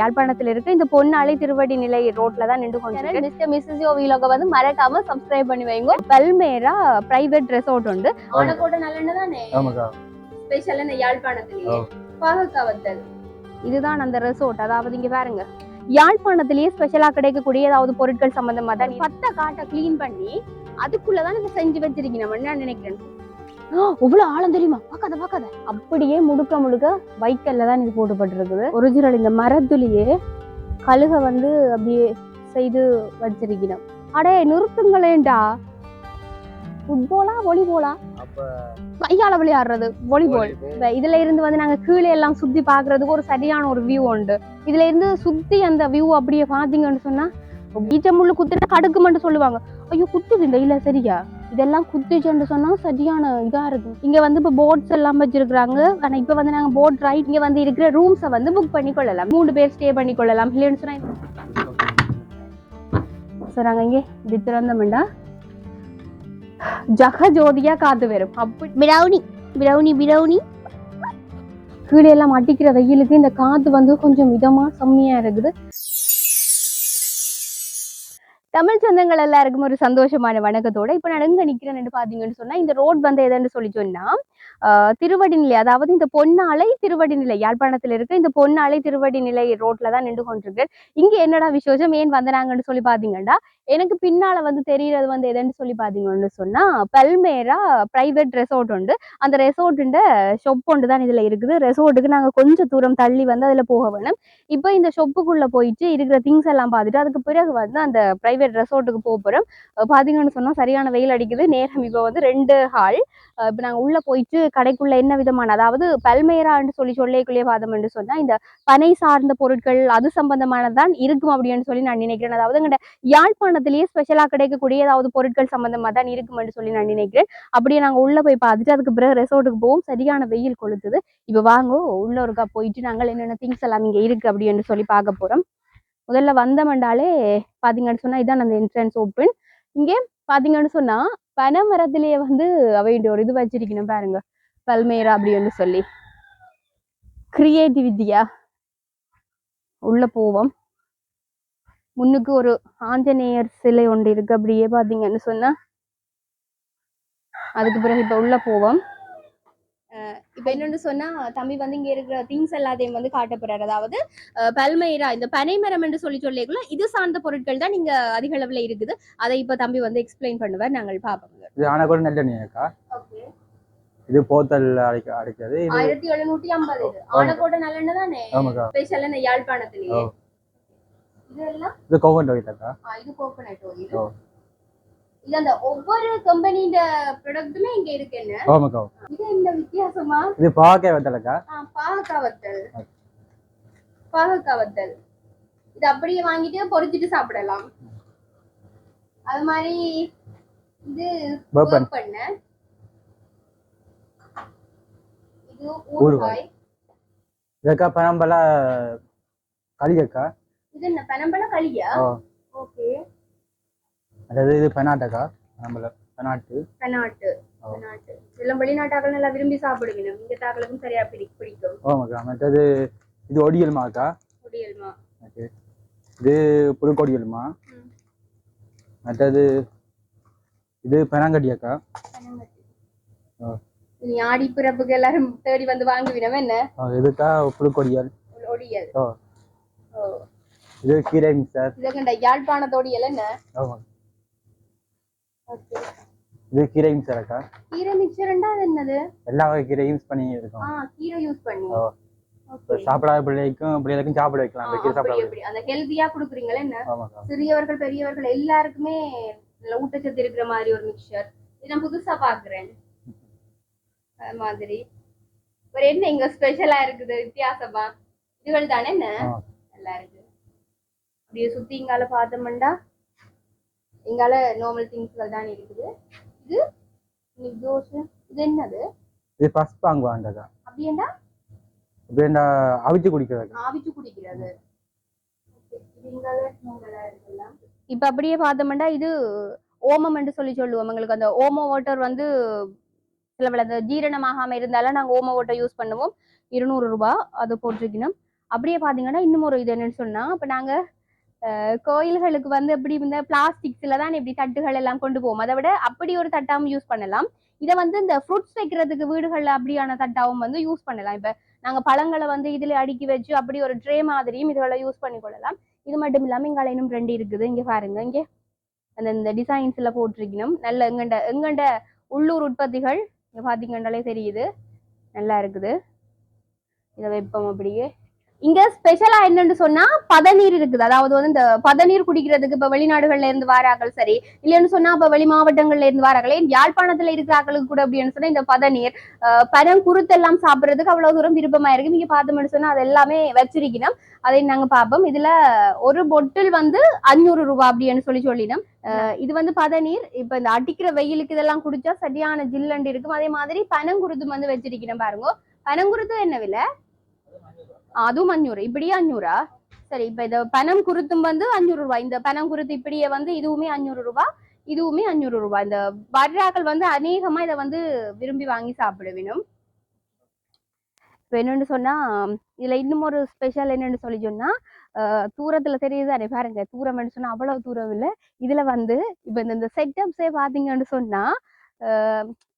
யாழ்ப்பாணத்துல இருக்க இந்த பொன்னாலை திருவடி நிலை ரோட்ல தான் நின்று கொண்டிருக்கேன் மிஸ்டர் மிஸ்ஸஸ் யோவிலோக வந்து மறக்காம சப்ஸ்கிரைப் பண்ணி வைங்க. பல்மேரா பிரைவேட் ரெசார்ட் உண்டு. ஆனக்கோட்டை நல்லெண்ணெய் தானே? ஆமாக்கா. ஸ்பெஷல் என்ன யாழ்ப்பாணத்திலேயே. பாகக்காவத்தல். இதுதான் அந்த ரெசார்ட் அதாவது இங்க பாருங்க. யாழ்ப்பாணத்திலேயே ஸ்பெஷலா கிடைக்கக்கூடிய ஏதாவது பொருட்கள் சம்பந்தமா தான் பத்த காட்டை க்ளீன் பண்ணி அதுக்குள்ளதான் இதை செஞ்சு வச்சிருக்கீங்க. நான் நினைக்கிறேன் இவ்வளவு ஆழம் தெரியுமா? பார்க்காத பார்க்காத. அப்படியே முழுக்க முழுக்க வைக்கல்ல தான் இது போட்டுப்பட்டிருக்குது. ஒரிஜினல் இந்த மரத்துலயே கழுக வந்து அப்படியே செய்து வச்சிருக்கணும். அடே நிறுத்துங்களேன்டா. ஃபுட்பாலா வாலிபாலா கையால விளையாடுறது வாலிபால் இதுல இருந்து வந்து நாங்க கீழே எல்லாம் சுத்தி பாக்குறதுக்கு ஒரு சரியான ஒரு வியூ உண்டு. இதுல இருந்து சுத்தி அந்த வியூ அப்படியே பாத்தீங்கன்னு சொன்னா பீச்ச முள்ளு குத்துனா கடுக்குமென்று சொல்லுவாங்க. ஐயோ குத்துது இந்த இல்ல சரியா? இதெல்லாம் குத்துச்சுன்னு சொன்னா சரியான இதா இருக்கும். இங்க வந்து இப்ப போட்ஸ் எல்லாம் வச்சிருக்காங்க ஆனா இப்ப வந்து நாங்க போட் ரைட் இங்க வந்து இருக்கிற ரூம்ஸை வந்து புக் பண்ணி கொள்ளலாம் மூணு பேர் ஸ்டே பண்ணி கொள்ளலாம் இல்லைன்னு சொன்னா சோ நாங்க இங்கே இப்படி திறந்தோம்டா ஜக ஜோதியா காத்து வரும். அப்படி. பிரவுனி பிரவுனி பிரவுனி கீழே எல்லாம் அடிக்கிற வெயிலுக்கு இந்த காத்து வந்து கொஞ்சம் மிதமா செம்மையா இருக்குது. தமிழ் சொந்தங்கள் எல்லாருக்கும் ஒரு சந்தோஷமான வணக்கத்தோட இப்ப நான் எங்கே நிற்கிறேன்னு பாத்தீங்கன்னு சொன்னா இந்த ரோட் வந்து எதுன்னு சொல்லி சொன்னா திருவடி திருவடிநிலை அதாவது இந்த பொன்னாலை திருவடிநிலை யாழ்ப்பாணத்தில் இருக்க. இந்த பொன்னாலை திருவடிநிலை ரோட்ல தான் நின்று கொண்டிருக்கு. இங்க என்னடா விசேஷம்? ஏன் வந்தனாங்கன்னு சொல்லி பாத்தீங்கன்னா எனக்கு பின்னால வந்து தெரியறது வந்து எதுன்னு சொல்லி பாத்தீங்கன்னு சொன்னா பல்மேரா பிரைவேட் ரெசார்ட் உண்டு. அந்த ரெசார்ட்டுண்ட ஷொப் ஒன்று தான் இதுல இருக்குது. ரெசார்ட்டுக்கு நாங்க கொஞ்சம் தூரம் தள்ளி வந்து அதுல போக வேணும். இப்போ இந்த ஷொப்புக்குள்ள போயிட்டு இருக்கிற திங்ஸ் எல்லாம் பார்த்துட்டு அதுக்கு பிறகு வந்து அந்த பிரைவேட் ரெசார்ட்டுக்கு போக போறோம். பாத்தீங்கன்னு சொன்னா சரியான வெயில் அடிக்குது. நேரம் இப்போ வந்து ரெண்டு ஹால். இப்போ நாங்க உள்ள போயிட்டு கடைக்குள்ள என்ன விதமான அதாவது பல்மேரான்னு சொல்லி சொல்லிக்குள்ளேயே என்று சொன்னா இந்த பனை சார்ந்த பொருட்கள் அது சம்பந்தமானதான் இருக்கும் அப்படின்னு சொல்லி நான் நினைக்கிறேன். அதாவது எங்கட யாழ்ப்பாணத்திலேயே ஸ்பெஷலா கிடைக்கக்கூடிய ஏதாவது பொருட்கள் சம்பந்தமா தான் இருக்கும்னு சொல்லி நான் நினைக்கிறேன். அப்படியே நாங்க உள்ள போய் பார்த்துட்டு அதுக்கு பிறகு ரெசார்ட்டுக்கு போவோம். சரியான வெயில் கொளுத்துது. இப்ப வாங்கோ உள்ள ஒருக்கா போயிட்டு நாங்கள் என்னென்ன திங்ஸ் எல்லாம் இங்க இருக்கு அப்படின்னு சொல்லி பார்க்க போறோம். முதல்ல வந்தமண்டாலே பாத்தீங்கன்னு சொன்னா இதான் அந்த என்ட்ரன்ஸ் ஓப்பன் இங்கே பாத்தீங்கன்னு சொன்னா பனை மரத்திலேயே வந்து அவையுடைய ஒரு இது வச்சிருக்கணும் பாருங்க. பல்மேரா அப்படின்னு சொல்லி. கிரியேட்டிவிட்டியா உள்ள போவோம். முன்னுக்கு ஒரு ஆஞ்சநேயர் சிலை ஒன்று இருக்கு. அப்படியே பாத்தீங்கன்னு சொன்னா அதுக்கு பிறகு இப்ப உள்ள போவோம். இப்ப என்னன்னு சொன்னா தம்பி வந்து இங்க இருக்கிற திங்ஸ் எல்லாத்தையும் வந்து காட்ட போறாரு. அதாவது பல்மேரா இந்த பனைமரம் என்று சொல்லி சொல்லிக்கலாம் இது சார்ந்த பொருட்கள் தான் இங்க அதிக அளவுல இருக்குது. அதை இப்ப தம்பி வந்து எக்ஸ்பிளைன் பண்ணுவார். நாங்கள் பார்ப்போம். இது ஆனக்கூட நல்லெண்ணெய்க்கா ஓகே இது போத்தல் அடைக்க அடைக்கிறது. ஆயிரத்தி எழுநூத்தி ஐம்பது ஆனக்கோட்டை நல்லெண்ணெய் தானே? ஆமாக்கா. ஸ்பெஷல் என்ன யாழ்ப்பாணத்திலேயே. இதெல்லாம்? இது கோகண்ட் ஒயிட்டாக்கா ஆ, இது கோகோனட் ஆயில். இது அந்த ஒவ்வொரு கம்பெனியோட ப்ராடக்ட்டுமே இங்க இருக்கு என்ன? ஆமாக்கா. இது என்ன வித்தியாசமா? இது பாவக்காய் வத்தலக்கா. பாகக்காய் வத்தல். பாகக்காய் வத்தல். இது அப்படியே வாங்கிட்டு பொரிச்சிட்டு சாப்பிடலாம். அது மாதிரி இது பண்ண இது ஊறுகாய். இதக்கா பனம்பலா களியக்கா இது என்ன பனம்பழ களியா? ஓகே. அதாவது இது பெனாட்டக்கா பனம்பல பெனாட்டு. பெனாட்டு. பெனாட்டு. வெளிநாட்டாக்கள் நல்லா விரும்பி சாப்பிடுவீங்க இங்க தாக்களுக்கும் சரியா பிடி பிடிக்கும். ஓமாக்கா மற்றது இது ஒடியல்மாக்கா? முடியல்மா ஓகே. இது புதுக்கொடியல்மா ம். மற்றது இது பெனாங்கடியாக்கா ஓ. நீ ஆடி பிறப்புக்கு எல்லாரும் தேடி வந்து வாங்குவினவ என்ன? இதுக்கா புதுக்கொடியல் ஒடியல் ஓ. இது கீரை மிக்சர். இதற்கண்ட யாழ்ப்பாணத்தோடியல் என்ன? ஆமா. ஓகே. இது கீரை மிக்சர் அக்கா. கீரை மிக்சர்ண்டா அது என்னது? எல்லா வகை கீரையும் யூஸ் பண்ணி இருக்கோம். ஆ கீரை யூஸ் பண்ணி. ஓகே. சாப்பிடாத பிள்ளைக்கும் பிள்ளைகளுக்கும் சாப்பிட வைக்கலாம். அந்த கீரை சாப்பிட அந்த ஹெல்தியா குடுக்குறீங்களா என்ன? சிறியவர்கள் பெரியவர்கள் எல்லாருக்குமே ஊட்டச்சத்து இருக்கிற மாதிரி ஒரு மிக்சர் இது நான் புதுசா பாக்குறேன். அது மாதிரி. ஒரு என்ன இங்க ஸ்பெஷலா இருக்குது? வித்தியாசமா? இதுகள் தானே என்ன. நல்லா இருக்கு. அப்படியே சுத்தி இங்கால பார்த்தோம்டா. இங்கால நார்மல் திங்ஸ்கள் தான் இருக்குது. இது இன்னைக்கு தோசை. இது என்னது? இது ஃபர்ஸ்ட் வாங்குவாங்கக்கா அப்படியேண்டா அப்படின்னா அவிச்சு குடிக்கிறதுக்கா ஆவிச்சு குடிக்கிறது. இப்ப அப்படியே பார்த்தோம்னா இது ஓமம் என்று சொல்லி சொல்லுவோம். எங்களுக்கு அந்த ஓம வாட்டர் வந்து சில வேளை ஜீரணமாகாம இருந்தாலும் நாங்க ஓம வாட்டர் யூஸ் பண்ணுவோம். இருநூறு ரூபாய் அது போட்டிருக்கணும். அப்படியே பாத்தீங்கன்னா இன்னும் ஒரு இது என்னன்னு சொன்னா இப்ப நாங்க கோயில்களுக்கு வந்து எப்படி இந்த பிளாஸ்டிக்ஸ்ல தான் இப்படி தட்டுகள் எல்லாம் கொண்டு போவோம். அதை விட அப்படி ஒரு தட்டாவும் யூஸ் பண்ணலாம். இதை வந்து இந்த ஃப்ரூட்ஸ் வைக்கிறதுக்கு வீடுகள்ல அப்படியான தட்டாவும் வந்து யூஸ் பண்ணலாம். இப்ப நாங்க பழங்களை வந்து இதுல அடுக்கி வச்சு அப்படி ஒரு ட்ரே மாதிரியும் இதுகளை யூஸ் பண்ணி கொள்ளலாம் இது மட்டும் இல்லாம இங்க இன்னும் ரெண்டு இருக்குது. இங்க பாருங்க இங்க. அந்த இந்த டிசைன்ஸில் போட்டிருக்கணும். நல்ல எங்கண்ட எங்கண்ட உள்ளூர் உற்பத்திகள் இங்கே பாத்தீங்கன்னாலே தெரியுது. நல்லா இருக்குது. இதை வைப்போம் அப்படியே. இங்க ஸ்பெஷலா என்னன்னு சொன்னா பதநீர் இருக்குது. அதாவது வந்து இந்த பதநீர் குடிக்கிறதுக்கு இப்ப வெளிநாடுகள்ல இருந்து வாராக்கள் சரி இல்லைன்னு சொன்னா இப்ப வெளி மாவட்டங்கள்ல இருந்து வாராங்களே யாழ்ப்பாணத்துல இருக்கிற ஆக்களுக்கு கூட அப்படின்னு சொன்னா இந்த பதநீர் அஹ், பனம் குருத்தெல்லாம் சாப்பிடுறதுக்கு அவ்வளவு தூரம் விருப்பமா இருக்கு. நீங்க பார்த்தோம்னு சொன்னா அது எல்லாமே வச்சிருக்கணும். அதை நாங்க பார்ப்போம். இதுல ஒரு பொட்டில் வந்து அஞ்சூறு ரூபா அப்படின்னு சொல்லி சொல்லினோம். அஹ், இது வந்து பதநீர். இப்ப இந்த அடிக்கிற வெயிலுக்கு இதெல்லாம் குடிச்சா சரியான ஜில்லண்டு இருக்கும். அதே மாதிரி பனங்குருத்தும் வந்து வச்சிருக்கணும் பாருங்க. பனங்குருத்து என்ன விலை? அதுவும் அஞ்சூறு இப்படியே அஞ்சூறா சரி இப்ப இந்த பணம் குருத்தும் வந்து அஞ்சூறு ரூபாய். இந்த பணம் குருத்து இப்படியே வந்து இதுவுமே அஞ்சூறு ரூபாய் இதுவுமே அஞ்சூறு ரூபாய் இந்த வர்றாக்கள் வந்து அநேகமா இதை வந்து விரும்பி வாங்கி சாப்பிடுவினும். வேணும் என்னன்னு சொன்னா இதுல இன்னும் ஒரு ஸ்பெஷல் என்னன்னு சொல்லி சொன்னா தூரத்துல தெரியுது பாருங்க தூரம்னு சொன்னா அவ்வளவு தூரம் இல்ல. இதுல வந்து இப்ப இந்த- இந்த செட்டப்ஸே பாத்தீங்கன்னு சொன்னா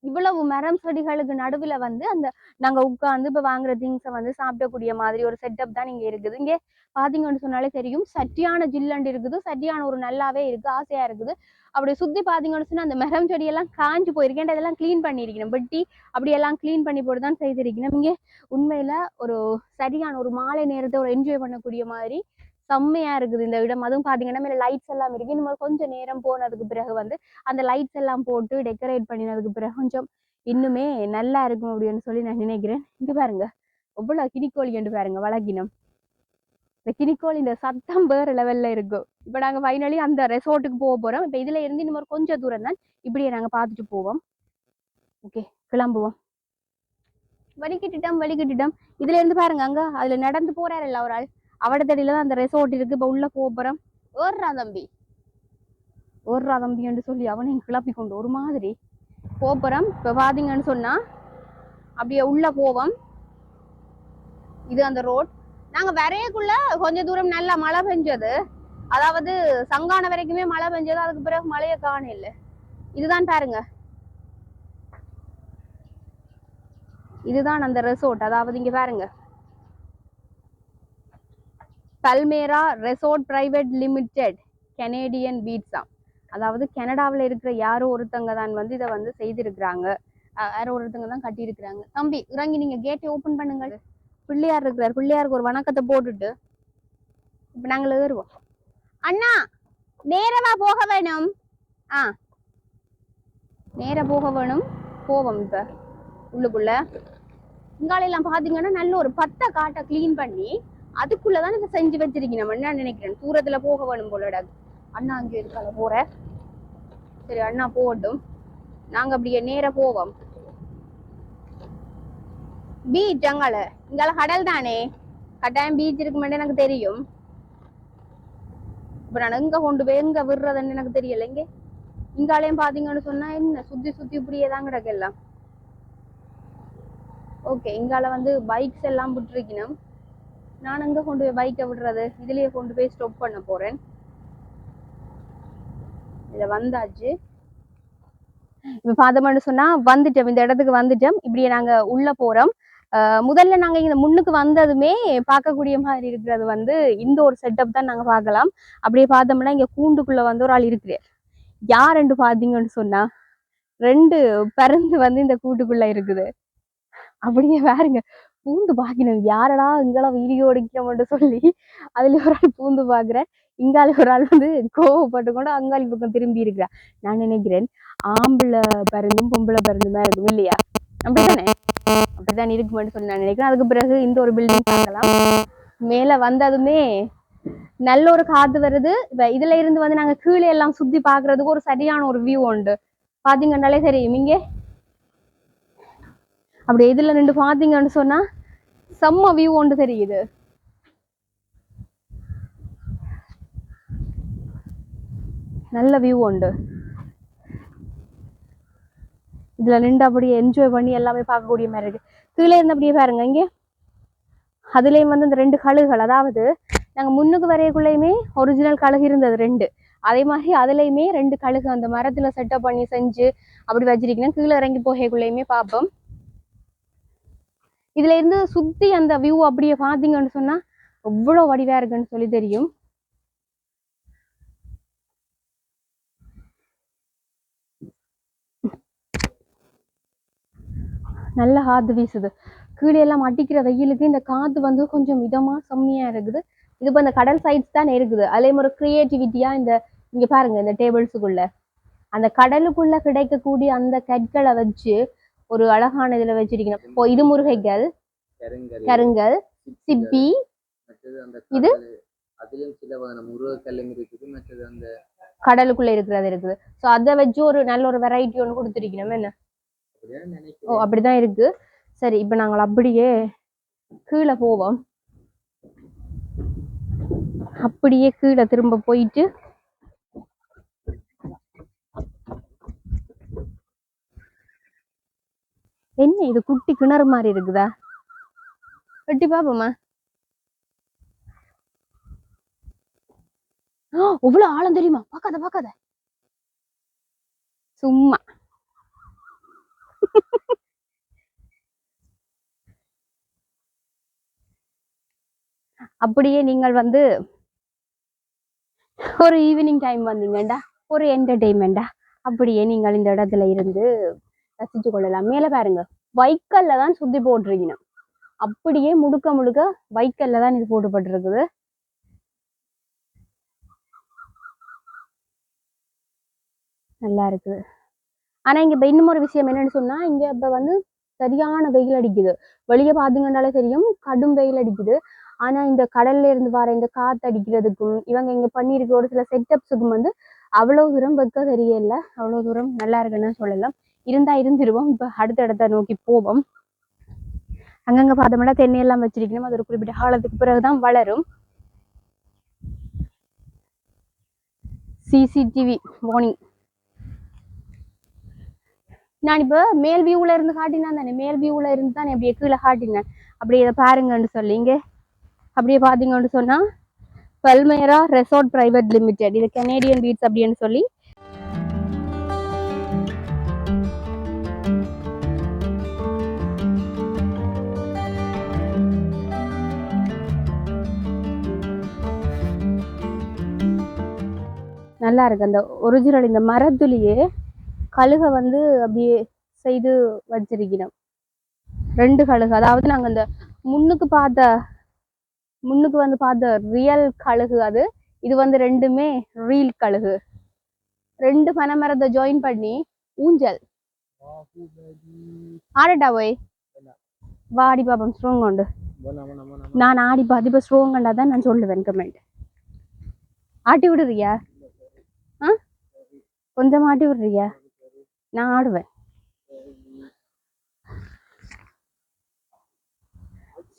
இவ்வளவு மரம் செடிகளுக்கு நடுவில் வந்து அந்த நாங்கள் உட்காந்து இப்போ வாங்குற திங்ஸை வந்து சாப்பிடக்கூடிய மாதிரி ஒரு செட்டப் தான் இங்கே இருக்குது. இங்கே பார்த்தீங்கன்னு சொன்னாலே தெரியும். சட்டியான ஜில்லண்டு இருக்குது. சட்டியான ஒரு நல்லாவே இருக்குது ஆசையாக இருக்குது. அப்படி சுற்றி பார்த்தீங்கன்னு சொன்னால் அந்த மரம் செடியெல்லாம் காஞ்சு போயிருக்கேன் அதெல்லாம் க்ளீன் பண்ணியிருக்கணும் வெட்டி அப்படியெல்லாம் க்ளீன் பண்ணி போட்டு தான் செய்திருக்கணும். இங்கே உண்மையில் ஒரு சரியான ஒரு மாலை நேரத்தை ஒரு என்ஜாய் பண்ணக்கூடிய மாதிரி செம்மையா இருக்குது இந்த இடம். அதுவும் பாத்தீங்கன்னா மேல லைட்ஸ் எல்லாம் இருக்கு. நம்ம கொஞ்சம் நேரம் போனதுக்கு பிறகு வந்து அந்த லைட்ஸ் எல்லாம் போட்டு டெக்கரேட் பண்ணினதுக்கு பிறகு கொஞ்சம் இன்னுமே நல்லா இருக்கும் அப்படின்னு சொல்லி நான் நினைக்கிறேன். இங்க பாருங்க. எவ்வளவு கினிக்கோழி என்று பாருங்க வழக்கினம் இந்த கினிக்கோழி இந்த சத்தம் வேற லெவல்ல இருக்கும். இப்ப நாங்க ஃபைனலி அந்த ரெசார்ட்டுக்கு போக போறோம். இப்ப இதுல இருந்து இன்னும் ஒரு கொஞ்சம் தூரம் தான் இப்படியே நாங்க பார்த்துட்டு போவோம். ஓகே கிளம்புவோம். வலிக்கிட்டுட்டோம் வலிக்கிட்டுட்டோம் இதுல இருந்து பாருங்க அங்க அதுல நடந்து போறாருல்ல ஒரு ஆள். அவடத்தடியில தான் அந்த ரெசார்ட் இருக்கு. இப்ப உள்ள போறோம் ஏறுறா தம்பி. ஏறுறா தம்பி என்று சொல்லி அவனையும் கிளப்பி கொண்டு ஒரு மாதிரி. போறோம் இப்ப பாத்தீங்கன்னு சொன்னா அப்படியே உள்ள போவோம். இது அந்த ரோட் நாங்க வரையக்குள்ள கொஞ்ச தூரம் நல்லா மழை பெஞ்சது. அதாவது சங்கான வரைக்குமே மழை பெஞ்சது. அதுக்கு பிறகு மழையை காண இல்ல இதுதான் பாருங்க. இதுதான் அந்த ரெசார்ட் அதாவது இங்க பாருங்க. Palmera resort private limited Canadian pizza அதாவது கனடாவில் இருக்கிற யாரோ ஒருத்தங்க தான் வந்து இதை வந்து செய்திருக்கிறாங்க. யாரோ ஒருத்தங்க தான் கட்டியிருக்கிறாங்க. தம்பி இறங்கி நீங்கள் கேட்டை ஓப்பன் பண்ணுங்க பிள்ளையார் இருக்கிறார். பிள்ளையாருக்கு ஒரு வணக்கத்தை போட்டுட்டு இப்போ நாங்கள் ஏறுவோம். அண்ணா நேரமாக போக வேணும். ஆ. நேர போக வேணும். போவோம் இப்போ. உள்ளுக்குள்ள. இங்காலையெல்லாம் பார்த்தீங்கன்னா நல்ல ஒரு பத்தை காட்டை க்ளீன் பண்ணி அதுக்குள்ளதான் இதை செஞ்சு வச்சிருக்கணும் என்ன நினைக்கிறேன் தூரத்துல போக வேணும் போல அண்ணா அங்கே இருக்கால போற. சரி அண்ணா போகட்டும். நாங்க அப்படியே நேரா போவோம். பீச் அங்கால. இங்கால கடல் தானே? கட்டாயம் பீச் இருக்குமென்னு எனக்கு தெரியும். இப்ப நான் எங்க கொண்டு போய் எங்க விடுறதுன்னு எனக்கு தெரியல. இங்க இங்காலையும் பாத்தீங்கன்னு சொன்னா என்ன? சுத்தி சுத்தி இப்படியே தான் கிடக்கு எல்லாம். ஓகே இங்கால வந்து பைக்ஸ் எல்லாம் விட்டுருக்கணும். நான் எங்க கொண்டு போய் பைக்கை விடுறது? இதுலயே கொண்டு போய் ஸ்டாப் பண்ண போறேன். இத வந்தாச்சு. இப்ப பார்த்தோம்னு சொன்னா வந்துட்டோம் இந்த இடத்துக்கு வந்துட்டோம். இப்படியே நாங்க உள்ள போறோம். முதல்ல நாங்க இந்த முன்னுக்கு வந்ததுமே பார்க்கக்கூடிய மாதிரி இருக்கிறது வந்து இந்த ஒரு செட்டப் தான் நாங்க பார்க்கலாம். அப்படியே பார்த்தோம்னா இங்க கூண்டுக்குள்ள வந்து ஒரு ஆள் இருக்கிறார். ரெண்டு பாத்தீங்கன்னு சொன்னா ரெண்டு பருந்து வந்து இந்த கூட்டுக்குள்ள இருக்குது. அப்படியே பாருங்க. பூந்து பாக்கணும். யாரடா இங்கெல்லாம் வீடியோ எடுக்கிறோம்னு சொல்லி அதுல ஒரு ஆள் பூந்து பாக்குறேன் இங்கால ஒரு ஆள் வந்து கோவப்பட்டு கொண்டு அங்காளி பக்கம் திரும்பி இருக்கிறா நான் நினைக்கிறேன் ஆம்பளை பருந்தும் பொம்பளை பருந்துமா இருக்கும் இல்லையா? அப்படித்தானே? அப்படித்தான் இருக்குமென்னு சொல்லி நான் நினைக்கிறேன். அதுக்கு பிறகு இந்த ஒரு பில்டிங் பார்க்கலாம். மேல வந்ததுமே நல்ல ஒரு காத்து வருது. இப்ப இதுல இருந்து வந்து நாங்க கீழே எல்லாம் சுத்தி பாக்குறதுக்கு ஒரு சரியான ஒரு வியூ உண்டு. பாத்தீங்கன்னாலே தெரியும். இங்கே அப்படி இதில் நின்று பார்த்தீங்கன்னு சொன்னா செம்ம வியூ ஒன்று தெரியுது. நல்ல வியூ உண்டு. இதுல நின்று அப்படியே என்ஜாய் பண்ணி எல்லாமே பார்க்கக்கூடிய மாதிரி இருக்கு. கீழே இருந்து அப்படியே பாருங்க இங்கே. அதுலேயும் வந்து இந்த ரெண்டு கழுகுகள் அதாவது நாங்கள் முன்னுக்கு வரையக்குள்ளேயுமே ஒரிஜினல் கழுகு இருந்தது ரெண்டு. அதே மாதிரி அதுலேயுமே ரெண்டு கழுகு அந்த மரத்துல செட்டப் பண்ணி செஞ்சு அப்படி வச்சிருக்கீங்கன்னா கீழே இறங்கி போகக்குள்ளேயுமே பார்ப்போம். இதுல இருந்து சுத்தி அந்த வியூ அப்படியே பாத்தீங்கன்னு சொன்னா எவ்வளவு வடிவா இருக்குன்னு சொல்லி தெரியும். நல்ல காத்து வீசுது. கீழே எல்லாம் அடிக்கிற வெயிலுக்கு இந்த காத்து வந்து கொஞ்சம் மிதமா செம்மையா இருக்குது. இது இப்போ இந்த கடல் சைட்ஸ் தான் இருக்குது. அதே ஒரு கிரியேட்டிவிட்டியா இந்த இங்க பாருங்க இந்த டேபிள்ஸுக்குள்ள அந்த கடலுக்குள்ள கிடைக்கக்கூடிய அந்த கற்களை வச்சு ஒரு அழகான இதுல வச்சிருக்கணும். இப்போ இது முருகைகள் கருங்கல் சிப்பி இது? அதுலயும் சில வகையான முருகக்கல்லும் இருக்குது மற்றது அந்த கடலுக்குள்ள இருக்கிறது இருக்குது. ஸோ அதை வச்சு ஒரு நல்ல ஒரு வெரைட்டி ஒன்று கொடுத்துருக்கணும். என்ன? ஓ அப்படிதான் இருக்கு. சரி இப்போ நாங்கள் அப்படியே கீழே போவோம். அப்படியே கீழே திரும்ப போயிட்டு என்ன இது குட்டி கிணறு மாதிரி இருக்குதா? வெட்டி பாப்போமா. இவ்வளவு ஆழம் தெரியுமா? பாக்காத பாக்காத. சும்மா. அப்படியே நீங்கள் வந்து ஒரு ஈவினிங் டைம் வந்தீங்கண்டா? ஒரு என்டர்டெயின்மெண்டா அப்படியே நீங்கள் இந்த இடத்துல இருந்து ரசிச்சு கொள்ளலாம். மேலே பாருங்க. வைக்கல்ல தான் சுத்தி போட்டிருக்கணும். அப்படியே முழுக்க முழுக்க வைக்கல்ல தான் இது போட்டுப்பட்டிருக்குது. நல்லா இருக்குது. ஆனா இங்க இப்ப இன்னும் ஒரு விஷயம் என்னன்னு சொன்னா இங்க இப்ப வந்து சரியான வெயில் அடிக்குது. வெளியே பாத்தீங்கன்னாலே தெரியும் கடும் வெயில் அடிக்குது. ஆனா இந்த கடல்ல இருந்து வர இந்த காத்து அடிக்கிறதுக்கும் இவங்க இங்க பண்ணிருக்க ஒரு சில செட்டப்ஸுக்கும் வந்து அவ்வளவு தூரம் வெக்க தெரியல. அவ்வளவு தூரம் நல்லா இருக்குன்னு சொல்லலாம். இருந்தா இருந்துருவோம். இப்ப அடுத்த இடத்த நோக்கி போவோம். அங்கங்க பார்த்தோம்னா தென்னையெல்லாம் வச்சிருக்கணும். அது ஒரு குறிப்பிட்ட காலத்துக்கு பிறகுதான் வளரும். சிசிடிவி வார்னிங் நான் இப்ப மேல் வியூவில் இருந்து காட்டினேன் தானே. மேல் வியூவில் இருந்து தான் அப்படியே கீழே காட்டினேன். அப்படியே இதை பாருங்கன்னு சொல்லி இங்க அப்படியே பாத்தீங்கன்னு சொன்னா பல்மேரா ரெசார்ட் பிரைவேட் லிமிடெட் இது கனேடியன் பீட்ஸ் அப்படின்னு சொல்லி நல்லா இருக்கு அந்த ஒரிஜினல் இந்த மரத்துலயே கழுகை வந்து அப்படியே செய்து வச்சிருக்கணும். ரெண்டு கழுகு. அதாவது நாங்க அந்த முன்னுக்கு பார்த்த முன்னுக்கு வந்து பார்த்த ரியல் கழுகு அது. இது வந்து ரெண்டுமே ரீல் கழுகு. ரெண்டு பனைமரத்தை ஜாயின் பண்ணி ஊஞ்சல். ஆடட்டா போய்? வாடி பாப்பம் ஸ்ட்ராங் உண்டு. நான் ஆடி பாதி இப்போ ஸ்ட்ராங் தான் நான் சொல்லுவேன் கமெண்ட் ஆட்டி விடுறியா? கொஞ்சம் ஆட்டி விடுறியா? நான் ஆடுவேன்.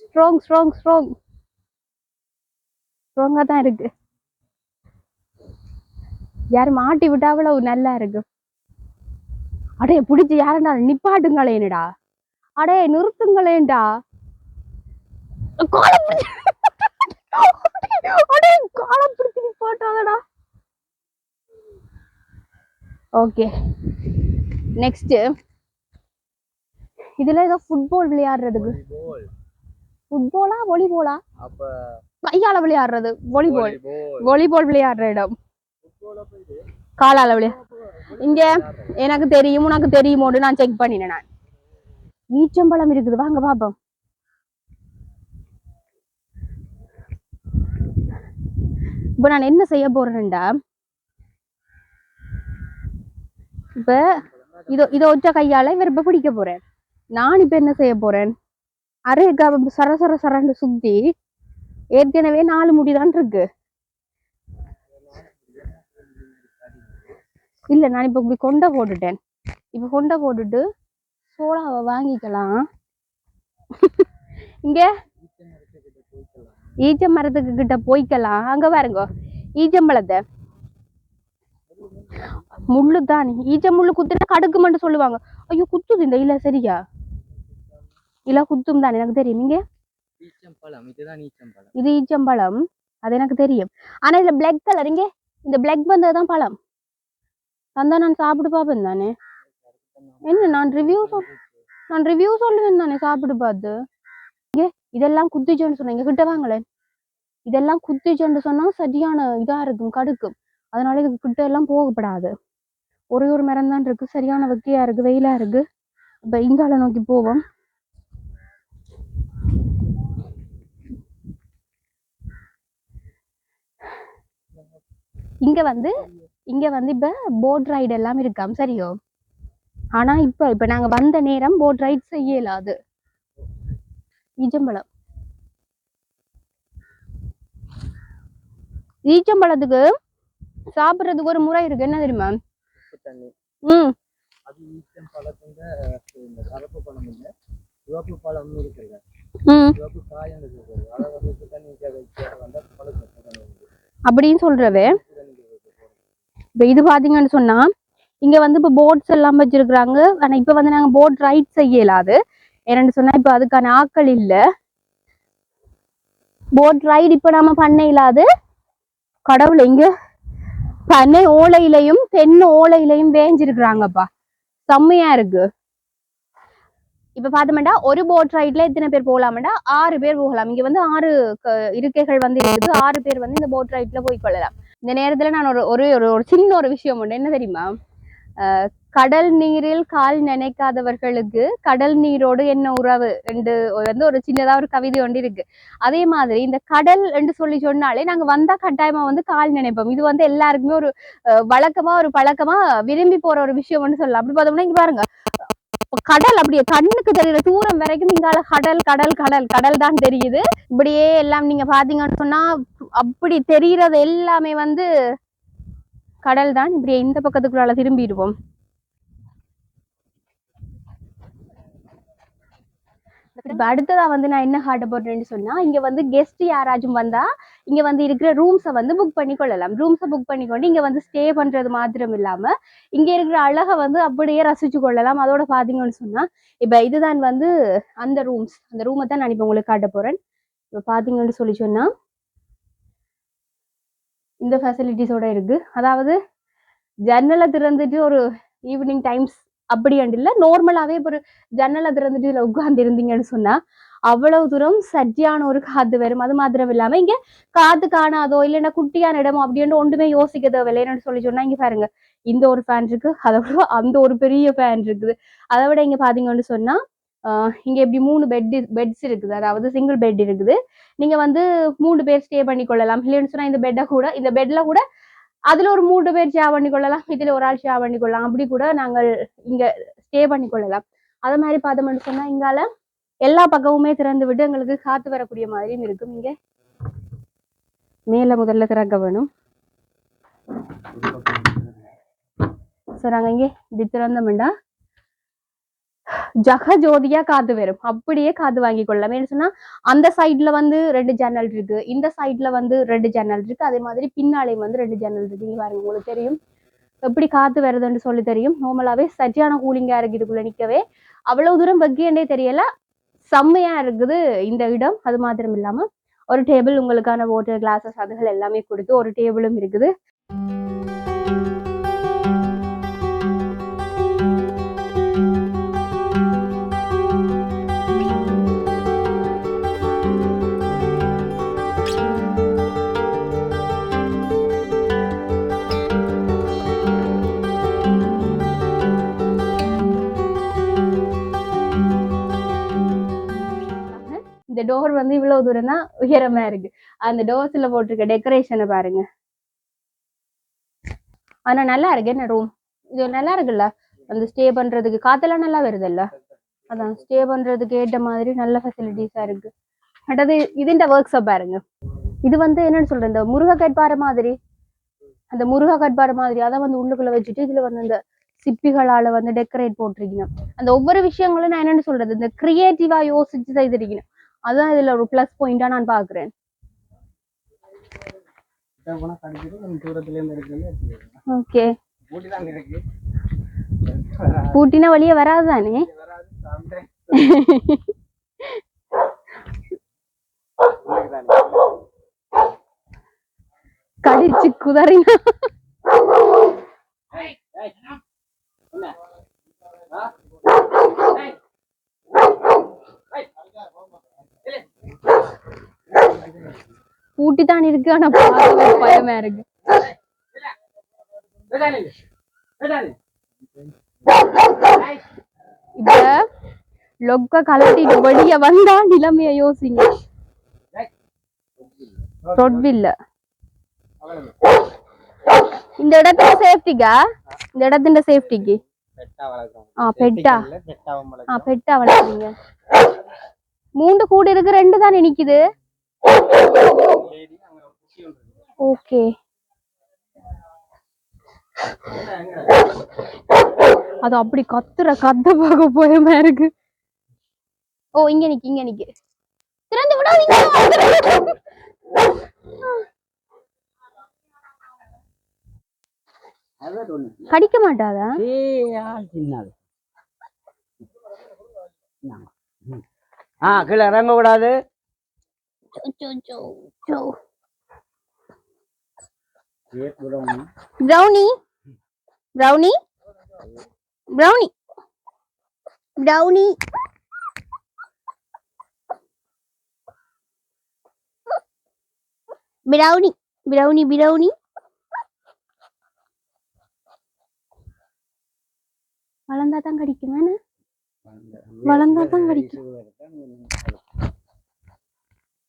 ஸ்ட்ராங் ஸ்ட்ராங் ஸ்ட்ராங் ஸ்ட்ராங்கா தான் இருக்கு. யார் மாட்டி விட்டா அவ்வளவு நல்லா இருக்கு. அடே பிடிச்சி யாருடா நிப்பாட்டுங்களேன்டா அடே நிறுத்துங்களேன்டா. காலை பிடிச்சு அடே காலை பிடிச்சி நிப்பாட்டாதடா ஓகே நெக்ஸ்ட் இதுல ஏதோ ஃபுட்பால் விளையாடுறதுக்கு ஃபுட்பாலா வாலிபாலா கையால விளையாடுறது. வாலிபால். வாலிபால் விளையாடுற இடம். காலால விளையா இங்க எனக்கு தெரியும் உனக்கு தெரியுமோன்னு நான் செக் பண்ணினேன் நான். ஈச்சம்பழம் இருக்குது. வாங்க பாப்போம். இப்ப நான் என்ன செய்ய போறேன்டா? இப்போ இதோ இதை ஒற்ற கையால் இவர் இப்போ பிடிக்க போகிறேன் நான் இப்போ என்ன செய்ய போகிறேன் அரை கவ சர சர சரன்னு சுற்றி ஏற்கனவே நாலு முடிதான் இருக்கு. இல்லை நான் இப்போ இப்படி கொண்டை போட்டுட்டேன். இப்போ கொண்டை போட்டுட்டு சோடாவை வாங்கிக்கலாம். இங்கே ஈச்ச மரத்துக்கு கிட்ட போய்க்கலாம். அங்கே பாருங்க ஈச்சம்பழத்தை முள்ளு தான்? ஈச்ச முள்ளு குத்துனா கடுக்குமென்று சொல்லுவாங்க. ஐயோ குத்துது இந்த இல்ல சரியா? இல்ல குத்தும் தான் எனக்கு தெரியும். ஈச்சம்பழம் இது ஈச்சம்பழம். அது எனக்கு தெரியும். ஆனா இதுல பிளாக் கலர் இங்க? இந்த பிளாக் வந்ததுதான் பழம். தந்தா நான் சாப்பிட்டு பார்ப்பேன் தானே. என்ன நான் ரிவ்யூ சொல் நான் ரிவ்யூ சொல்லுவேன் தானே சாப்பிட்டு பார்த்து. இங்கே இதெல்லாம் குத்திச்சோன்னு சொன்னேன் கிட்ட வாங்களேன். இதெல்லாம் குத்திச்சோன்னு சொன்னா சரியான இதா இருக்கும் கடுக்கும். அதனால இது கிட்ட எல்லாம் போகப்படாது. ஒரே ஒரு மரம் தான் இருக்கு. சரியான வெக்கையா இருக்கு வெயிலா இருக்கு. இப்ப இங்கால நோக்கி போவோம். இங்க வந்து இங்க வந்து இப்ப போட் ரைடு எல்லாம் இருக்காம். சரியோ? ஆனா இப்ப இப்ப நாங்க வந்த நேரம் போட் ரைட் செய்ய இயலாது. ஈச்சம்பழம். ஈச்சம்பழத்துக்கு சாப்பிட்றதுக்கு ஒரு முறை இருக்கு. என்ன தெரியுமா? தண்ணி. அது ஈச்சம்பழத்துங்க இந்த கருப்பு பழம் இல்லை. சிவப்பு பழம் இருக்குல்ல சிவப்பு காயம் இருக்குது. அதை வந்து தண்ணி வந்தால் பழம் அப்படின்னு சொல்றவே இப்ப இது பாத்தீங்கன்னு சொன்னா இங்க வந்து இப்ப போட்ஸ் எல்லாம் வச்சிருக்கிறாங்க. ஆனா இப்ப வந்து நாங்க போட் ரைட் செய்ய இயலாது ஏன்னு சொன்னா இப்ப அதுக்கான ஆட்கள் இல்ல. போட் ரைடு இப்ப நாம பண்ண இயலாது. கடவுள் இங்க பனை ஓலையிலையும் தென்னை ஓலையிலையும் வேஞ்சிருக்கிறாங்கப்பா. செம்மையா இருக்கு. இப்ப பாத்தோம்டா ஒரு போட் ரைட்ல எத்தனை பேர் போகலாம்டா ஆறு பேர் போகலாம். இங்க வந்து ஆறு இருக்கைகள் வந்து இருக்குது. ஆறு பேர் வந்து இந்த போட் ரைட்ல போய் கொள்ளலாம். இந்த நேரத்துல நான் ஒரு ஒரு ஒரு ஒரு சின்ன ஒரு விஷயம் ஒன்று என்ன தெரியுமா? கடல் நீரில் கால் நினைக்காதவர்களுக்கு கடல் நீரோடு என்ன உறவு என்று வந்து ஒரு சின்னதா ஒரு கவிதை ஒன்று இருக்கு. அதே மாதிரி இந்த கடல் என்று சொல்லி சொன்னாலே நாங்க வந்தா கட்டாயமா வந்து கால் நினைப்போம். இது வந்து எல்லாருக்குமே ஒரு அஹ், வழக்கமா ஒரு பழக்கமா விரும்பி போற ஒரு விஷயம் சொல்லலாம். அப்படி பார்த்தோம்னா இங்க பாருங்க கடல் அப்படியே கண்ணுக்கு தெரியுற தூரம் வரைக்கும் நீங்கால கடல் கடல் கடல் கடல் தான் தெரியுது. இப்படியே எல்லாம் நீங்க பாத்தீங்கன்னு சொன்னா அப்படி தெரியறது எல்லாமே வந்து கடல் தான். இப்படியே இந்த பக்கத்துக்குள்ளால திரும்பிடுவோம். இப்போ அடுத்ததா வந்து நான் என்ன காட்ட போடுறேன்னு சொன்னா இங்கே வந்து கெஸ்ட் யாராச்சும் வந்தால் இங்கே வந்து இருக்கிற ரூம்ஸை வந்து புக் பண்ணி கொள்ளலாம் ரூம்ஸை புக் பண்ணிக்கொண்டு இங்கே வந்து ஸ்டே பண்ணுறது மாத்திரம் இல்லாமல் இங்கே இருக்கிற அழகை வந்து அப்படியே ரசிச்சு கொள்ளலாம். அதோட பாத்தீங்கன்னு சொன்னால் இப்போ இதுதான் வந்து அந்த ரூம்ஸ் அந்த ரூமை தான் நான் இப்போ உங்களுக்கு காட்ட போகிறேன் இப்போ பார்த்தீங்கன்னு சொல்லி சொன்னால் இந்த ஃபெசிலிட்டிஸோட இருக்கு. அதாவது ஜன்னலை திறந்துட்டு ஒரு ஈவினிங் டைம்ஸ் அப்படி இல்லை நார்மலாவே இப்போ ஒரு ஜன்னலை திறந்துட்டு இதில் உட்கார்ந்து இருந்தீங்கன்னு சொன்னா அவ்வளவு தூரம் சட்டியான ஒரு காத்து வரும். அது மாத்திரம் இல்லாம இங்க காத்து காணாதோ இல்லைன்னா குட்டியான இடமோ அப்படின்னு ஒன்றுமே யோசிக்க தேவையில்லைன்னு சொல்லி சொன்னா இங்க பாருங்க இந்த ஒரு ஃபேன் இருக்கு அதை விட அந்த ஒரு பெரிய ஃபேன் இருக்குது. அதை விட இங்க பாத்தீங்கன்னு சொன்னா இங்கே இப்படி மூணு பெட் பெட்ஸ் இருக்குது. அதாவது சிங்கிள் பெட் இருக்குது. நீங்கள் வந்து மூணு பேர் ஸ்டே பண்ணி கொள்ளலாம் இல்லைன்னு சொன்னால் இந்த பெட்டை கூட இந்த பெட்டில் கூட அதில் ஒரு மூணு பேர் ஷேர் பண்ணி கொள்ளலாம் இதில் ஒரு ஆள் ஷேர் பண்ணி கொள்ளலாம் அப்படி கூட நாங்கள் இங்கே ஸ்டே பண்ணி கொள்ளலாம் அதை மாதிரி பார்த்தோம்னு சொன்னால் இங்கால எல்லா பக்கமுமே திறந்து விட்டு எங்களுக்கு காத்து வரக்கூடிய மாதிரியும் இருக்கும். இங்கே மேலே முதல்ல திறக்க வேணும். ஸோ நாங்கள் இங்கே இப்படி திறந்தோம்டா ஜக ஜோதியா காத்து வரும் அப்படியே காத்து வாங்கி கொள்ளலாம். ஏன்னு சொன்னா அந்த சைட்ல வந்து ரெண்டு ஜன்னல் இருக்கு. இந்த சைட்ல வந்து ரெண்டு ஜன்னல் இருக்கு. அதே மாதிரி பின்னாலேயும் வந்து ரெண்டு ஜன்னல் இருக்கு. இங்க பாருங்க உங்களுக்கு தெரியும். எப்படி காத்து வருதுன்னு சொல்லி தெரியும். நார்மலாவே சரியான கூலிங்கா இருக்கு இதுக்குள்ள நிக்கவே. அவ்வளவு தூரம் வெக்கியண்டே தெரியல. செம்மையா இருக்குது இந்த இடம். அது மாத்திரம் இல்லாம ஒரு டேபிள் உங்களுக்கான வாட்டர் கிளாஸஸ் அதுகள் எல்லாமே கொடுத்து ஒரு டேபிளும் இருக்குது. இந்த டோர் வந்து இவ்வளவு தூரம் தான் உயரமா இருக்கு. அந்த டோர்ஸ்ல போட்டிருக்க டெக்கரேஷனை பாருங்க. ஆனா நல்லா இருக்கு. என்ன ரூம் இது நல்லா இருக்குல்ல? அந்த ஸ்டே பண்றதுக்கு காத்தெல்லாம் நல்லா வருதுல்ல? அதான் ஸ்டே பண்றதுக்கு ஏற்ற மாதிரி நல்ல ஃபெசிலிட்டிஸா இருக்கு. அடுத்தது ஒர்க் ஷாப் பாருங்க. இது வந்து என்னன்னு சொல்றேன் இந்த முருக கட்பாறை மாதிரி. அந்த முருக கட்பாறை மாதிரி அதை வந்து உள்ளுக்குள்ள வச்சுட்டு இதுல வந்து அந்த சிப்பிகளால வந்து டெக்கரேட் போட்டிருக்கணும். அந்த ஒவ்வொரு விஷயங்களும் நான் என்னன்னு சொல்றது? இந்த கிரியேட்டிவா யோசிச்சு செய்திருக்கணும். அதான் இதுல ஒரு பிளஸ் பாயிண்டா நான் பாக்குறேன் ஓகே பூட்டினா வெளியே வராதானே கடிச்சு குதறினா பூட்டி தான் இருக்கு ஆனா பார்க்கவே பயமா இருக்கு. இப்ப லொக்க கலட்டிட்டு வெளிய வந்தா நிலைமைய யோசிங்க. ரொட்வில்ல. இந்த இடத்துல சேஃப்டிக்கா? இந்த இடத்துல சேஃப்டிக்கு? பெட்டா பெட்டா. பெட்டா வளர்க்குறீங்க. மூண்டு கூடு இருக்கு ரெண்டு தான் நிக்குது? ஓகே. அது அப்படி கத்துற கத்த பார்க்க போயமா இருக்கு. ஓ இங்க நிக்கு இங்க நிக்கு. திறந்து விடாதீங்க கடிக்க மாட்டாதா ஆ கீழே இறங்க கூடாது Brownie. Brownie? Brownie? Brownie? Brownie? Brownie Brownie வளர்ந்தா தான் கடிக்குமா வளர்ந்தா தான் கடிக்கும்.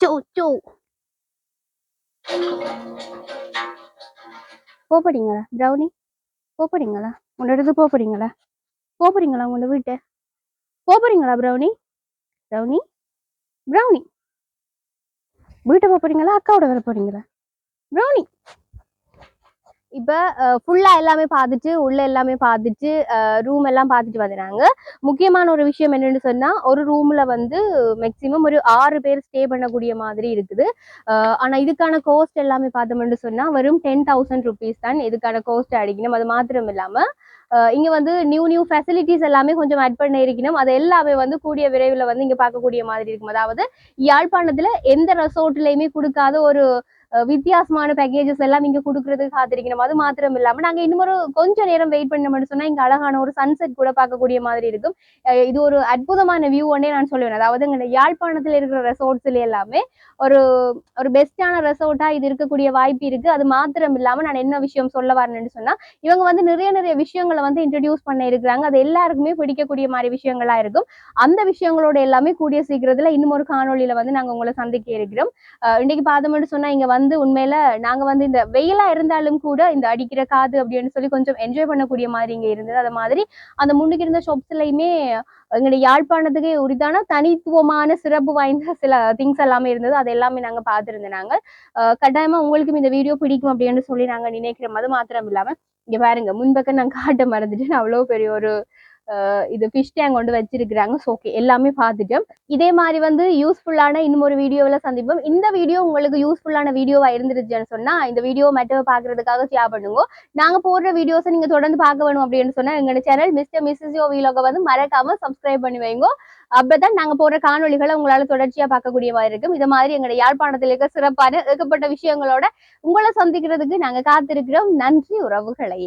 So so. போறீங்களா ப்ரௌனி போறீங்களா உன்னோட இடத்து போறீங்களா போறீங்களா உங்களோட வீட்டை? போறீங்களா ப்ரௌனி ப்ரௌனி ப்ரௌனி வீட்டை போறீங்களா அக்காவோட வர போறீங்களா? ப்ரௌனி இப்போ ஃபுல்லாக எல்லாமே பார்த்துட்டு உள்ளே எல்லாமே பார்த்துட்டு ரூம் எல்லாம் பார்த்துட்டு வந்துடுறாங்க முக்கியமான ஒரு விஷயம் என்னென்னு சொன்னால் ஒரு ரூமில் வந்து மேக்ஸிமம் ஒரு ஆறு பேர் ஸ்டே பண்ணக்கூடிய மாதிரி இருக்குது. ஆனால் இதுக்கான கோஸ்ட் எல்லாமே பார்த்தோம்னு சொன்னால் வெறும் டென் தௌசண்ட் ருபீஸ் தான் இதுக்கான கோஸ்ட் அடிக்கணும். அது மாத்திரம் இல்லாமல் இங்கே வந்து நியூ நியூ ஃபெசிலிட்டிஸ் எல்லாமே கொஞ்சம் ஆட் பண்ண இருக்கணும். அது எல்லாமே வந்து கூடிய விரைவில் வந்து இங்கே பார்க்கக்கூடிய மாதிரி இருக்கும். அதாவது யாழ்ப்பாணத்தில் எந்த ரெசோர்ட்லையுமே கொடுக்காத ஒரு வித்தியாசமான பேக்கேஜஸ் எல்லாம் நீங்க கொடுக்கறதுக்கு காத்திருக்கணும். அது மாத்திரம் இல்லாம நாங்க இன்னும் ஒரு கொஞ்ச நேரம் வெயிட் பண்ணோம்னு சொன்னா இங்க அழகான ஒரு சன்செட் கூட பார்க்கக்கூடிய மாதிரி இருக்கும். இது ஒரு அற்புதமான வியூ ஒன்னே நான் சொல்லுவேன். அதாவது இங்க யாழ்ப்பாணத்துல இருக்கிற ரெசார்ட்ஸ்ல எல்லாமே ஒரு ஒரு பெஸ்டான ரெசார்ட்டா இது இருக்கக்கூடிய வாய்ப்பு இருக்கு. அது மாத்திரம் இல்லாம நான் என்ன விஷயம் சொல்ல வரேன்னு சொன்னா இவங்க வந்து நிறைய நிறைய விஷயங்களை வந்து இன்ட்ரடியூஸ் பண்ண இருக்கிறாங்க. அது எல்லாருக்குமே பிடிக்கக்கூடிய மாதிரி விஷயங்களா இருக்கும். அந்த விஷயங்களோட எல்லாமே கூடிய சீக்கிரத்துல இன்னும் ஒரு காணொளியில வந்து நாங்க உங்களை சந்திக்க இருக்கிறோம். இன்னைக்கு பார்த்தோம்னு சொன்னா இங்க வந்து உண்மையில நாங்க வந்து இந்த வெயிலா இருந்தாலும் கூட இந்த அடிக்கிற காது அப்படின்னு சொல்லி கொஞ்சம் என்ஜாய் பண்ணக்கூடிய மாதிரி இங்க இருந்தது. அது மாதிரி அந்த முன்னுக்கு இருந்த ஷாப்ஸ்லயுமே எங்களுடைய யாழ்ப்பாணத்துக்கே உரித்தான தனித்துவமான சிறப்பு வாய்ந்த சில திங்ஸ் எல்லாமே இருந்தது. அது எல்லாமே நாங்க பார்த்துருந்தோம் நாங்க. கட்டாயமா உங்களுக்கும் இந்த வீடியோ பிடிக்கும் அப்படின்னு சொல்லி நாங்க நினைக்கிறோம். அது மாத்திரம் இல்லாம இங்க பாருங்க முன்பக்கம் நான் காட்ட மறந்துட்டு அவ்வளவு பெரிய ஒரு இது ஃபிஷ் டேங்க் கொண்டு வச்சிருக்கிறாங்க. ஸோ ஓகே எல்லாமே பார்த்துட்டோம். இதே மாதிரி வந்து யூஸ்ஃபுல்லான இன்னும் ஒரு வீடியோவில் சந்திப்போம். இந்த வீடியோ உங்களுக்கு யூஸ்ஃபுல்லான வீடியோவா இருந்துருச்சுன்னு சொன்னா இந்த வீடியோ மட்டும் பார்க்கறதுக்காக ஷேர் பண்ணுங்க. நாங்க போடுற வீடியோஸை நீங்க தொடர்ந்து பார்க்க வேணும் அப்படின்னு சொன்னா எங்களோட சேனல் மிஸ்டர் மிஸ்ஸஸ் யோ வீலோக வந்து மறக்காம சப்ஸ்கிரைப் பண்ணி வைங்க. அப்பதான் நாங்க போடுற காணொலிகளை உங்களால தொடர்ச்சியா பார்க்கக்கூடிய மாதிரி இருக்கும். இது மாதிரி எங்களுடைய யாழ்ப்பாணத்தில் இருக்க சிறப்பான ஏகப்பட்ட விஷயங்களோட உங்களை சந்திக்கிறதுக்கு நாங்க காத்திருக்கிறோம். நன்றி உறவுகளே.